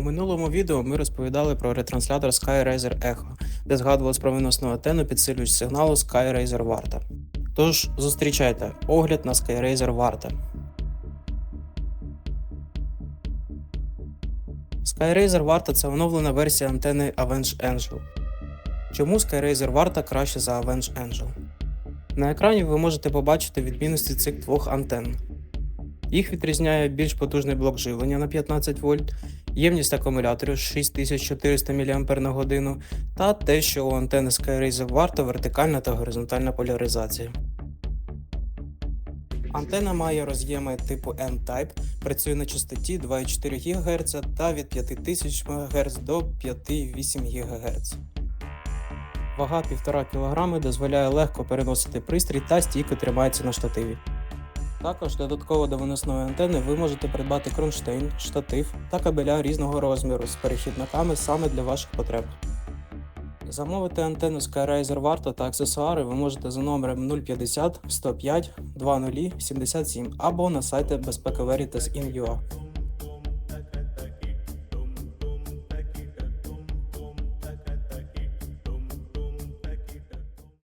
У минулому відео ми розповідали про ретранслятор SkyRaiser Echo, де згадувалось про виносну антенну підсилювач сигналу SkyRaiser Varta. Тож зустрічайте огляд на SkyRaiser Varta. SkyRaiser Varta це оновлена версія антени Avenge Angel. Чому SkyRaiser Varta краще за Avenge Angel? На екрані ви можете побачити відмінності цих двох антенн. Їх відрізняє більш потужний блок живлення на 15 вольт, ємність акумуляторів 6400 мАч та те, що у антени SkyRaiser варта вертикальна та горизонтальна поляризація. Антена має роз'єми типу M-Type, працює на частоті 2,4 ГГц та від 5000 МГц до 5,8 ГГц. Вага 1,5 кг дозволяє легко переносити пристрій та стійко тримається на штативі. Також додатково до виносної антени ви можете придбати кронштейн, штатив та кабеля різного розміру з перехідниками саме для ваших потреб. Замовити антенну Skyriser варто та аксесуари ви можете за номером 050 105 20 77 або на сайті безпеки Veritas.in.ua.